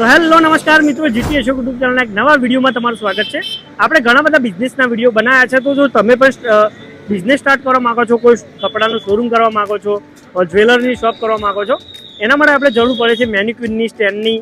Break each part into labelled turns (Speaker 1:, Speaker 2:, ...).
Speaker 1: તો હેલો, નમસ્કાર મિત્રો, જીટી અશોક યુટ્યુબ ચેનલના એક નવા વિડીયોમાં તમારું સ્વાગત છે. આપણે ઘણા બધા બિઝનેસના વીડિયો બનાવ્યા છે, તો જો તમે પણ બિઝનેસ સ્ટાર્ટ કરવા માંગો છો, કોઈ કપડાનું શોરૂમ કરવા માંગો છો જ્વેલરની શોપ કરવા માંગો છો, એના માટે આપણે જરૂર પડે છે મેન્યુક્વિનની સ્ટેન્ડની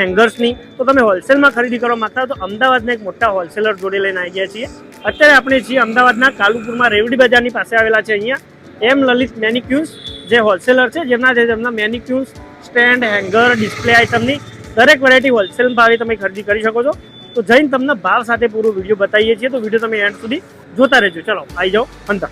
Speaker 1: હેંગર્સની તો તમે હોલસેલમાં ખરીદી કરવા માંગતા હો તો અમદાવાદના એક મોટા હોલસેલર જોડે લઈને આવી ગયા છીએ. અત્યારે આપણે છીએ અમદાવાદના કાલુપુરમાં રેવડી બજારની પાસે આવેલા છે અહીંયા. એમ લલિત મેનિક્યુઝ જે હોલસેલર છે, જેમના જે તેમના મેનિક્યુન્સ સ્ટેન્ડ હેંગર ડિસ્પ્લે આઇટમની દરેક વેરાયટી હોલસેલ ભાવે તમે ખરીદી કરી શકો છો. તો જઈને તમને ભાવ સાથે પૂરો વીડિયો બતાવીએ છીએ. તો વીડિયો તમે એન્ડ સુધી જોતા રહેજો. ચલો આવી જાઓ અંદર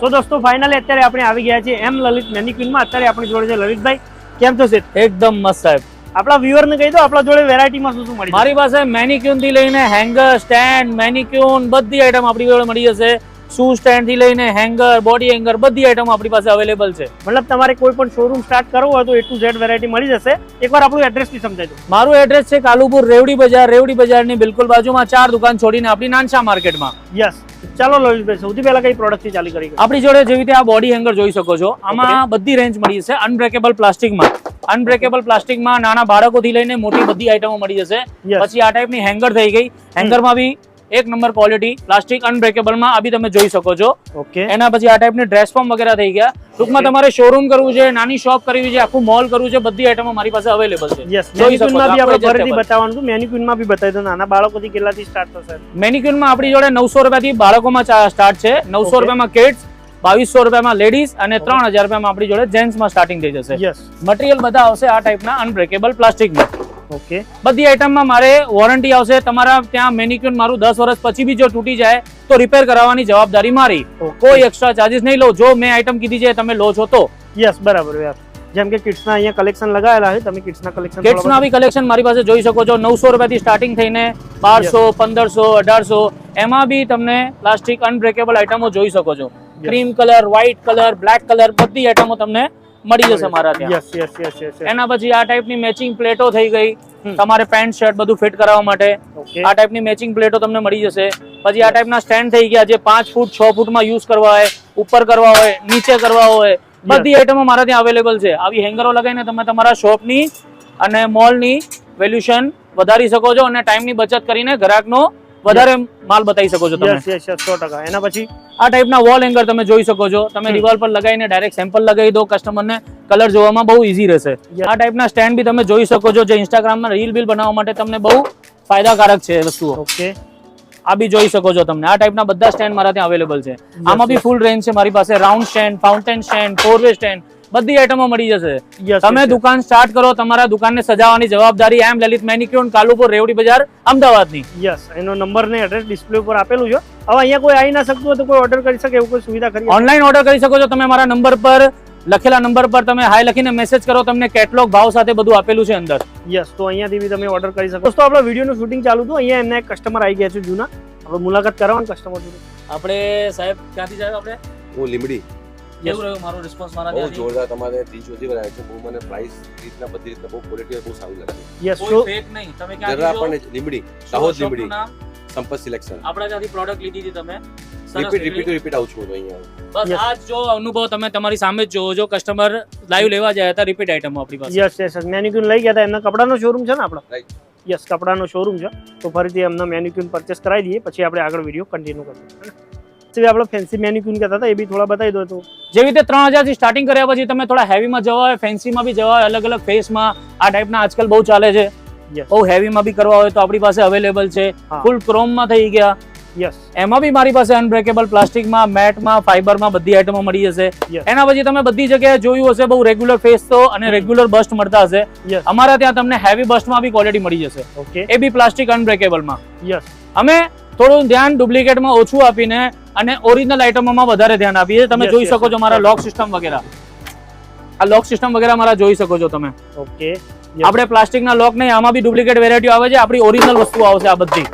Speaker 1: તો દોસ્તો ફાઇનલી અત્યારે આપણે આવી ગયા છીએ એમ લલિત મેનિક્વિનમાં. અત્યારે આપણી જોડે છે લલિતભાઈ. કેમ છો છે
Speaker 2: એકદમ મસ્ત સાહેબ.
Speaker 1: આપણા વ્યુઅર ને કહી દો આપણા જોડે વેરાયટીમાં શું શું મળી
Speaker 2: મારી પાસે મેનિક્યુનથી લઈને હેંગર સ્ટેન્ડ મેનિક્યુન બધી આઈટમ આપણી જોડે મળી જશે. શૂ સ્ટેન્ડથી લઈને હેંગર બોડી હેંગર બધી આઈટમ આપણી પાસે અવેલેબલ છે.
Speaker 1: મતલબ તમારે કોઈ પણ શોરૂમ સ્ટાર્ટ કરવો હોય તો એ ટુ ઝેડ વેરાયટી મળી જશે. એકવાર આપણું એડ્રેસ બી સમજાજો
Speaker 2: મારું એડ્રેસ છે કાલુપુર રેવડી બજાર રેવડી બજારની બિલકુલ બાજુમાં ચાર દુકાન છોડીને આપણી નાનશા માર્કેટમાં
Speaker 1: યસ ચાલો લલિતભાઈ સૌથી પહેલા કઈ પ્રોડક્ટથી ચાલી કરી?
Speaker 2: આપણી જોડે જેવી રીતે આ બોડી હેંગર જોઈ શકો છો. આમાં બધી રેન્જ મળી જશે. અનબ્રેકેબલ પ્લાસ્ટિકમાં અનબ્રેકેબલ પ્લાસ્ટિકમાં નાના બાળકોથી લઈને મોટી બધી આઈટમો મળી જશે. પછી આ ટાઈપની હેંગર થઈ ગઈ. હેંગરમાં બી એક નંબર ક્વોલિટી પ્લાસ્ટિક અનબ્રેકેબલમાં આ બી તમે જોઈ શકો છો.
Speaker 1: ઓકે
Speaker 2: એના પછી આ ટાઈપની ડ્રેસ ફોર્મ વગેરે થઈ ગયા. ટૂંકમાં તમારે શોરૂમ કરવું છે નાની શોપ કરવી છે આખું મોલ કરવું છે બધી આઈટમો મારી પાસે અવેલેબલ છે.
Speaker 1: યસ મેનિક્યુનમાં બી આપણે
Speaker 2: આપણે
Speaker 1: ફરીથી બતાવવાનું હતું મેનિક્યુનમાં બી બતાવી દો નાના બાળકોથી કેટલાથી સ્ટાર્ટ થશે?
Speaker 2: મેનિક્યુનમાં આપણી જોડે નવસો રૂપિયાથી બાળકોમાં સ્ટાર્ટ છે. નવસો રૂપિયામાં કિડ્સ બાવીસો રૂપિયામાં લેડીઝ અને ત્રણ હજાર રૂપિયામાં આપણી જોડે જેન્ટ્સમાં સ્ટાર્ટિંગ થઈ જશે. મટીરિયલ બધા આવશે આ ટાઈપના અનબ્રેકેબલ પ્લાસ્ટિકમાં
Speaker 1: ઓકે.
Speaker 2: બધી આઈટમમાં મારે વોરંટી આવશે. તમારા ત્યાં મેનિક્યુન મારું દસ વર્ષ પછી બી જો તૂટી જાય તો રિપેર કરાવવાની જવાબદારી મારી. કોઈ એક્સ્ટ્રા ચાર્જિસ નહીં લો જો મેં આઈટમ કીધી છે તમે લો છો તો.
Speaker 1: યસ બરાબર યાર જેમ કે કિડ્સના અહીંયા કલેક્શન લગાવેલા છે તમે કિડ્સના કલેક્શન
Speaker 2: કિડ્સના બી કલેક્શન મારી પાસે જોઈ શકો છો. નવસો રૂપિયાથી સ્ટાર્ટિંગ થઈને બારસો પંદરસો અઢારસો. એમાં બી તમને પ્લાસ્ટિક અનબ્રેકેબલ આઈટમો જોઈ શકો છો. Cream colour white colour black colour બધી આઈટમો તમને મળી જશે મારા ત્યાં.
Speaker 1: યસ યસ યસ યસ
Speaker 2: એના પછી આ ટાઈપની મેચિંગ પ્લેટો થઈ ગઈ. તમારે પેન્ટ શર્ટ બધું ફિટ કરાવવા માટે. આ ટાઈપની મેચિંગ પ્લેટો તમને મળી જશે. પછી આ ટાઈપના સ્ટેન્ડ થઈ ગયા જે પાંચ ફૂટ છ ફૂટમાં યુઝ કરવા હોય ઉપર કરવા હોય નીચે કરવા હોય બધી આઈટમો મારા ત્યાં અવેલેબલ છે. આવી હેંગરો લગાવીને તમે તમારા શોપની અને મોલની વેલ્યુશન વધારી શકો છો અને ટાઈમની બચત કરીને ગ્રાહકનો વધારે માલ બતાવી શકો છો તમે.
Speaker 1: યસ યસ યસ સો ટકા. એના પછી?
Speaker 2: આ ટાઈપના વોલ એંગર તમે જોઈ શકો છો. તમે. દિવાલ પર લગાવીને ડાયરેક્ટ સેમ્પલ લગાવી દો. કસ્ટમરને કલર જોવામાં બહુ ઈઝી રહેશે. આ ટાઈપના સ્ટેન્ડ બી તમે જોઈ શકો છો જે ઇન્સ્ટાગ્રામમાં રીલ બિલ બનાવવા માટે તમને બહુ ફાયદાકારક છે વસ્તુઓ.
Speaker 1: ઓકે.
Speaker 2: આ બી જોઈ શકો છો તમને. આ ટાઈપના બધા સ્ટેન્ડ મારા ત્યાં અવેલેબલ છે. આમાં બી ફૂલ રેન્જ છે મારી પાસે round stand fountain stand four way stand બધી આઈટમો મળી જશે.
Speaker 1: યસ
Speaker 2: તમે દુકાન સ્ટાર્ટ કરો તમારા દુકાનને સજાવવાની જવાબદારી એમ લલિત મેનિક્યુન કાલુપુર રેવડી બજાર અમદાવાદની.
Speaker 1: યસ એનો નંબર ને એડ્રેસ ડિસ્પ્લે ઉપર આપેલું છે. હવે અહીંયા કોઈ આવી ના શકતું હોય તો કોઈ ઓર્ડર કરી શકે એવું કોઈ સુવિધા કરી
Speaker 2: ઓનલાઈન ઓર્ડર કરી શકો છો. તમે મારા નંબર પર લખેલા નંબર પર તમે હાઈ લખીને મેસેજ કરો. તમને કેટલોગ ભાવ સાથે બધું આપેલું છે અંદર.
Speaker 1: યસ તો અહીંયાથી બી તમે ઓર્ડર કરી શકો. દોસ્તો આપણો વિડીયોનું શૂટિંગ ચાલુ હતું. અહીંયા એમને એક કસ્ટમર આવી ગયા છે જૂના. આપણે મુલાકાત કરવાનું કસ્ટમર જોડે.
Speaker 2: આપણે સાહેબ ક્યાંથી જાય આપણે?
Speaker 3: હું લીમડી
Speaker 2: કેવું રહ્યું મારો રિસ્પોન્સ મારા
Speaker 3: બહુ જોરદાર તમારે ત્રીસ સુધી બનાવે છે. બહુ મને પ્રાઇસ રીતના બધી રીતના બહુ ક્વોલિટી બહુ સારું લાગે.
Speaker 1: યસ
Speaker 2: કોઈ ફેક નહીં. તમે
Speaker 3: જરા પણ લીમડી દાહોદ લીમડી સંપત સિલેક્શન
Speaker 2: આપણે ત્યાંથી પ્રોડક્ટ લીધી હતી તમે.
Speaker 3: રિપીટ રિપીટ રિપીટ આવું છું અહીંયા.
Speaker 2: બસ આ જો અનુભવ તમે તમારી સામે જ જોવો કસ્ટમર લાઈવ લેવા જાય હતા રિપીટ આઈટમ આપણી પાસે.
Speaker 1: યસ યસ મેનિક્યુન લઈ ગયા હતા. એમના કપડાનો શોરૂમ છે ને આપણો. યસ કપડાનો શોરૂમ છે. તો ફરીથી એમના મેનિક્યુન પરચેસ કરાવી દઈએ. પછી આપણે આગળ વીડિયો કન્ટિન્યુ કરીએ. પછી આપણે ફેન્સી મેનિક્યુન કહેતા હતા એ બી થોડા બતાવી દો તો.
Speaker 2: જેવી રીતે ત્રણ હજારથી સ્ટાર્ટિંગ કર્યા પછી તમે થોડા હેવીમાં જવા હોય ફેન્સીમાં બી જવા હોય અલગ અલગ ફેસમાં આ ટાઈપના આજકાલ બહુ ચાલે છે. બહુ હેવીમાં બી કરવા હોય તો આપણી પાસે અવેલેબલ છે. ફૂલ ક્રોમમાં થઈ ગયા.
Speaker 1: યસ
Speaker 2: એમાં બી મારી પાસે અનબ્રેકેબલ પ્લાસ્ટિકમાં મેટમાં ફાઈબરમાં બધી આઈટમો મળી જશે. એના પછી તમે બધી જગ્યાએ જોયું હશે બહુ રેગ્યુલર ફેસ તો અને રેગ્યુલર બસ્ટ મળતા હશે. અમારા ત્યાં તમને હેવી બસ્ટમાં બી ક્વોલિટી મળી જશે.
Speaker 1: ઓકે
Speaker 2: એ બી પ્લાસ્ટિક અનબ્રેકેબલમાં
Speaker 1: યસ
Speaker 2: અમે થોડું ધ્યાન ડુપ્લિકેટમાં ઓછું આપીને અને ઓરિજિનલ આઇટમોમાં વધારે ધ્યાન આપીએ. તમે જોઈ શકો છો મારા લોક સિસ્ટમ વગેરે. આ લોક સિસ્ટમ વગેરે મારા જોઈ શકો છો તમે.
Speaker 1: ઓકે
Speaker 2: આપણે પ્લાસ્ટિકના લોક નહીં આમાં બી ડુપ્લિકેટ વેરાયટીઓ આવે છે આપણી ઓરિજિનલ વસ્તુ આવશે આ બધી.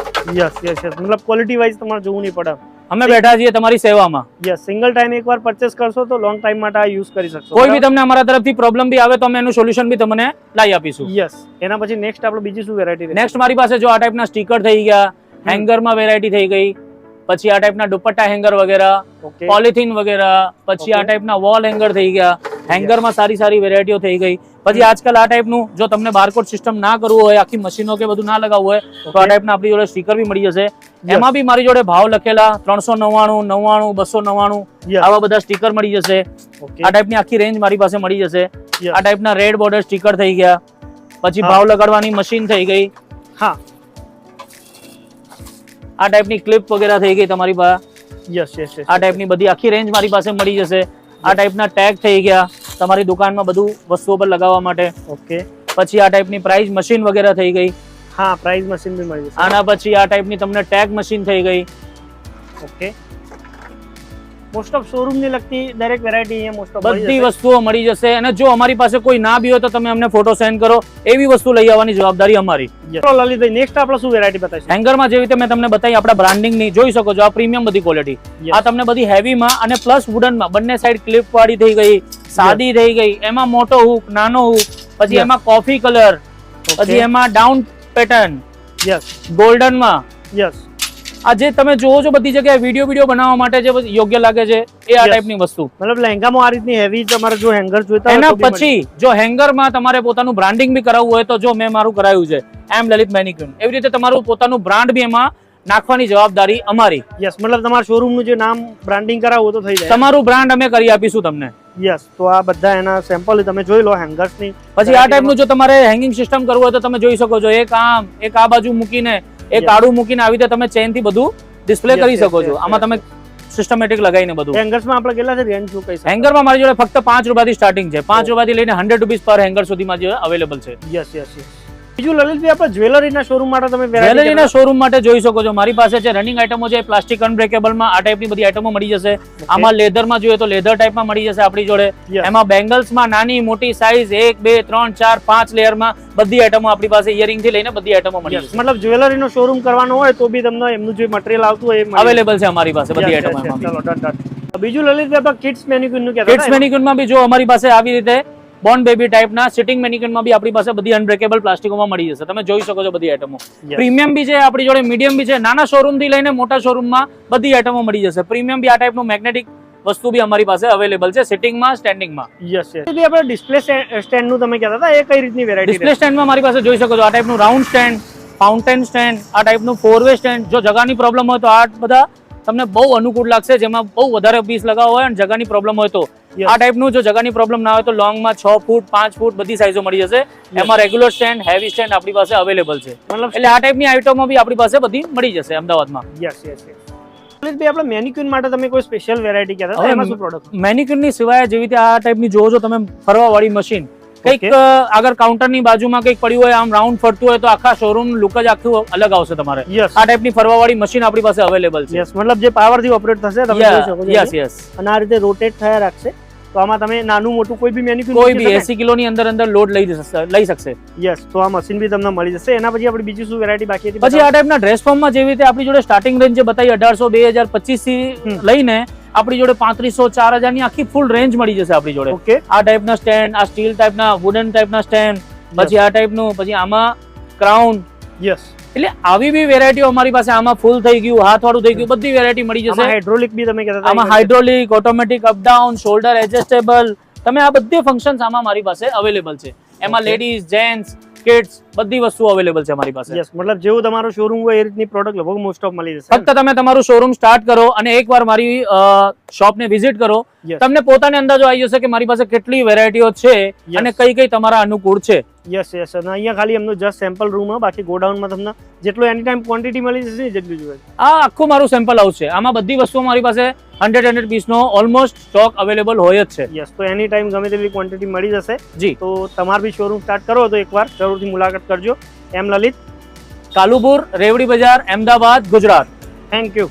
Speaker 1: યસ યસ યસ મતલબ ક્વોલિટી વાઇઝ તમારે જોવું નહીં પડે.
Speaker 2: અમે બેઠા છીએ તમારી સેવામાં.
Speaker 1: યસ સિંગલ ટાઈમ એકવાર પરચેસ કરશો તો લોંગ ટાઈમ માટે આ યુઝ કરી શકશો.
Speaker 2: કોઈ બી તમને અમારા તરફથી પ્રોબ્લેમ બી આવે તો અમે એનું સોલ્યુશન બી તમને લાવી આપીશું.
Speaker 1: યસ એના પછી નેક્સ્ટ આપણે બીજી શું વેરાયટી
Speaker 2: નેક્સ્ટ મારી પાસે જો આ ટાઈપના સ્ટીકર થઈ ગયા હેંગરમાં વેરાયટી થઈ ગઈ પછી આ ટાઈપના દુપટ્ટા હેંગર વગેરે પોલિથીન વગેરે પછી આ ટાઈપના વોલ હેંગર થઈ ગયા. હેંગરમાં સારી સારી વેરાયટીઓ થઈ ગઈ. પછી આજકાલ આ ટાઈપનું જો તમને બારકોડ સિસ્ટમ ના કરવું હોય આખી મશીનો કે બધું ના લગાવવું હોય તો આ ટાઈપના આપણી જોડે સ્ટીકર બી મળી જશે. એમાં બી મારી જોડે ભાવ લખેલા ત્રણસો નવ્વાણું નવ્વાણું બસો નવ્વાણું આવા બધા સ્ટીકર મળી જશે. આ ટાઈપની આખી રેન્જ મારી પાસે મળી જશે. આ ટાઈપના રેડ બોર્ડર સ્ટીકર થઈ ગયા. પછી ભાવ લગાડવાની મશીન થઈ ગઈ.
Speaker 1: હા.
Speaker 2: આ ટાઈપની ક્લિપ વગેરે થઈ ગઈ તમારી પાસે?
Speaker 1: યસ યસ યસ
Speaker 2: આ ટાઈપની બધી આખી રેન્જ મારી પાસે મળી જશે. આ ટાઈપના ટેગ થઈ ગયા. તમારી દુકાનમાં બધું વસ્તુઓ પર લગાવવા માટે.
Speaker 1: ઓકે
Speaker 2: પછી આ ટાઈપની પ્રાઇઝ મશીન વગેરે થઈ ગઈ.
Speaker 1: હા પ્રાઇઝ મશીન બી મળી જશે.
Speaker 2: આના પછી આ ટાઈપની તમને ટેગ મશીન થઈ ગઈ.
Speaker 1: ઓકે મોસ્ટ ઓફ શોરૂમની લગતી દરેક વેરાયટી અહીંયા મોસ્ટ ઓફ
Speaker 2: બધી વસ્તુઓ મળી જશે. અને જો અમારી પાસે કોઈ ના બી હોય તો તમે અમને ફોટો સેન્ડ કરો. એવી વસ્તુ લઈ આવવાની જવાબદારી અમારી.
Speaker 1: લલિતભાઈ નેક્સ્ટ આપણે શું વેરાયટી બતાવીશું?
Speaker 2: હેંગરમાં જેવી રીતે મેં તમને બતાવી આપણા બ્રાન્ડિંગની જોઈ શકો છો આ પ્રીમિયમ બધી ક્વોલિટી. આ તમને બધી હેવીમાં અને પ્લસ વુડનમાં બંને સાઈડ ક્લિપ વાળી થઈ ગઈ સાદી થઈ ગઈ એમાં મોટો હુક નાનો હુક પછી એમાં કોફી કલર પછી એમાં ડાઉન પેટર્ન
Speaker 1: યસ
Speaker 2: ગોલ્ડનમાં
Speaker 1: યસ
Speaker 2: આ જે તમે જોવો છો બધી જગ્યાએ વીડિયો વીડિયો બનાવવા માટે જે યોગ્ય લાગે છે એ આ ટાઈપની વસ્તુ.
Speaker 1: મતલબ લહેંગામાં આ રીતની હેવી તમારે જો હેંગર જોઈતા હોય
Speaker 2: એના પછી જો હેંગરમાં તમારે પોતાનું બ્રાન્ડિંગ બી કરાવવું હોય તો જો મેં મારું કરાયું છે એમ લલિત મેનિક્યુન એવી રીતે તમારું પોતાનું બ્રાન્ડ બી એમાં નાખવાની જવાબદારી અમારી.
Speaker 1: યસ મતલબ તમારા શોરૂમનું જે નામ બ્રાન્ડિંગ કરાવવું હોય તો થઈ જાય.
Speaker 2: તમારું બ્રાન્ડ અમે કરી આપીશું તમને.
Speaker 1: યસ તો આ બધા એના સેમ્પલ તમે જોઈ લો હેંગર્સની.
Speaker 2: પછી આ ટાઈપનું જો તમારે હેંગિંગ સિસ્ટમ કરવું હોય તો તમે જોઈ શકો છો. એક આમ એક આ બાજુ મૂકીને એક કાળું મૂકીને આવી રીતે તમે ચેનથી બધું ડિસ્પ્લે કરી શકો છો. આમાં તમે સિસ્ટમેટિક લગાવીને બધું.
Speaker 1: હેંગર્સમાં આપણે કેટલા છે? રેન્જ શું કહી
Speaker 2: હેંગરમાં મારી જોડે ફક્ત પાંચ રૂપિયાથી સ્ટાર્ટિંગ છે. પાંચ રૂપિયાથી લઈને હંડ્રેડ રૂપીસ પર હેંગર સુધીમાં જે અવેલેબલ છે.
Speaker 1: યસ યસ યસ બીજું લલિતભાઈ આપણે જ્વેલરીના શોરૂમ માટે તમે
Speaker 2: જ્વેલરીના શોરૂમ માટે જોઈ શકો છો. મારી પાસે છે રનિંગ આઇટમો છે પ્લાસ્ટિક અનબ્રેકેબલમાં આ ટાઈપની બધી આઇટમો મળી જશે. આમાં લેધરમાં જોઈએ તો લેધર ટાઈપમાં મળી જશે આપણી જોડે. એમાં બેંગલ્સમાં નાની મોટી સાઇઝ એક બે ત્રણ ચાર પાંચ લેયરમાં બધી આઇટમો આપણી પાસે ઇયરિંગથી લઈને બધી આઇટમો મળી જશે.
Speaker 1: મતલબ જ્વેલરીનો શોરૂમ કરવાનો હોય તો બી તમને એમનું જે મટીરિયલ આવતું હોય એ
Speaker 2: અવેલેબલ છે અમારી પાસે બધી આઇટમો
Speaker 1: બીજું લલિતભાઈ કિડ્સ મેનિક્યુનનું
Speaker 2: કિડ્સ મેનિક્યુનમાં બી જો અમારી પાસે આવી રીતે બોર્ન બેબી ટાઈપના સિટિંગ મેનિક્યુનમાં બી આપણી પાસે બધી અનબ્રેકેબલ પ્લાસ્ટિકોમાં મળી જશે. તમે જોઈ શકો છો બધી આઇટમો પ્રીમિયમ બી છે આપણી જોડે મીડિયમ બી છે. નાના શોરૂમથી લઈને મોટા શોરૂમમાં બધી આઇટમો મળી જશે. પ્રીમિયમ બી આ ટાઈપનું મેગ્નેટિક વસ્તુ બી અમારી પાસે અવેલેબલ છે સિટિંગમાં સ્ટેન્ડિંગમાં
Speaker 1: યસ યસ આપણે ડિસ્પ્લે સ્ટેન્ડનું તમે કહેતા હતા એ કઈ રીતની વેરાયટી
Speaker 2: ડિસ્પ્લે સ્ટેન્ડમાં મારી પાસે જોઈ શકો છો આ ટાઈપનું રાઉન્ડ સ્ટેન્ડ ફાઉન્ટેન સ્ટેન્ડ આ ટાઈપનું ફોર વે સ્ટેન્ડ જો જગાની પ્રોબ્લેમ હોય તો આ બધા તમને બહુ અનુકૂળ લાગશે જેમાં બહુ વધારે પીસ લગાવવા હોય અને જગાની પ્રોબ્લેમ હોય તો. આ ટાઈપનું જો જગાની પ્રોબ્લેમ ના હોય તો લોંગમાં છ ફૂટ પાંચ ફૂટ બધી સાઈઝો મળી જશે. એમાં રેગ્યુલર સ્ટેન્ડ હેવી સ્ટેન્ડ આપણી પાસે અવેલેબલ છે.
Speaker 1: મતલબ
Speaker 2: એટલે આ ટાઈપની આઈટમો બી આપણી પાસે બધી મળી જશે અમદાવાદમાં.
Speaker 1: યસ યસ યસ આપણે મેનિક્યુન માટે તમે કોઈ સ્પેશિયલ વેરાયટી કહેતા એમાં શું પ્રોડક્ટ
Speaker 2: મેનિક્યુરની સિવાય જેવી રીતે આ ટાઈપની જોવો છો તમે ફરવા વાળી મશીન કંઈક
Speaker 1: Okay.
Speaker 2: કાઉન્ટરની બાજુમાં કંઈક પડ્યું હોય આમ રાઉન્ડ ફરતું હોય તો આખા શોરૂમ લુક જ આખું અલગ આવશે તમારે.
Speaker 1: યસ
Speaker 2: આ ટાઈપની ફરવા વાળી મશીન આપણી પાસે અવેલેબલ છે.
Speaker 1: યસ મતલબ જે પાવરથી ઓપરેટ થશે તમે
Speaker 2: યસ યસ
Speaker 1: અને આ રીતે રોટેટ થયા રાખશે. તો આમાં તમે નાનું મોટું કોઈ બી મેનિક્યુન
Speaker 2: કોઈ બી એસી કિલોની અંદર અંદર લોડ લઈ લઈ શકશે.
Speaker 1: યસ તો આ મશીન બી તમને મળી જશે. એના પછી આપણે બીજી શું વેરાયટી બાકી હતી
Speaker 2: પછી આ ટાઈપના ડ્રેસ ફોર્મમાં જેવી રીતે આપણી જોડે સ્ટાર્ટિંગ રેન્જ જે બતાવી અઢારસો બે હજાર
Speaker 1: પચીસથી
Speaker 2: લઈને આપણી જોડે પાંત્રીસો ચાર હજારની આખી ફૂલ રેન્જ મળી જશે આપણી જોડે.
Speaker 1: ઓકે
Speaker 2: આ ટાઈપના સ્ટેન્ડ આ સ્ટીલ ટાઈપના વુડન ટાઈપના સ્ટેન્ડ પછી આ ટાઈપનું પછી આમાં ક્રાઉન
Speaker 1: યસ
Speaker 2: એટલે આવી બી વેરાયટીઓ અમારી પાસે આમાં ફૂલ થઈ ગયું હાથ વાળું થઈ ગયું બધી વેરાયટી મળી જશે.
Speaker 1: હાઇડ્રોલિક બી તમે કહેતા
Speaker 2: આમાં hydraulic automatic up down shoulder adjustable તમે આ બધી ફંક્શન્સ આમાં મારી પાસે અવેલેબલ છે. એમાં લેડીઝ જેન્ટ્સ કિડ્સ બધી વસ્તુ અવેલેબલ છે અમારી પાસે.
Speaker 1: યસ મતલબ જેવું તમારો શોરૂમ હોય એ રીતની પ્રોડક્ટ લગભગ મોસ્ટ ઓફ મળી જશે.
Speaker 2: ફક્ત તમે તમારું શોરૂમ સ્ટાર્ટ કરો અને એકવાર મારી શોપને વિઝિટ કરો તમને પોતાને અંદાજો આવી જશે કે મારી પાસે કેટલી વેરાયટીઓ છે અને કઈ કઈ તમારા અનુકૂળ છે.
Speaker 1: યસ યસ અને અહીંયા ખાલી એમનો જસ્ટ સેમ્પલ રૂમ બાકી ગોડાઉનમાં તમને જેટલું એની ટાઈમ ક્વોન્ટિટી મળી જશે ને જેટલું જોઈએ.
Speaker 2: આ આખું મારું સેમ્પલ હાઉસ છે. આમાં બધી વસ્તુઓ મારી પાસે હંડ્રેડ હંડ્રેડ પીસનો ઓલમોસ્ટ સ્ટોક અવેલેબલ હોય જ છે.
Speaker 1: યસ તો એની ટાઈમ ગમે તેટલી ક્વોન્ટિટી મળી જશે
Speaker 2: જી.
Speaker 1: તો તમારે બી શોરૂમ સ્ટાર્ટ કરો તો એકવાર જરૂરથી મુલાકાત કરજો. એમ લલિત.
Speaker 2: કાલુપુર રેવડી બજાર અમદાવાદ ગુજરાત.
Speaker 1: Thank you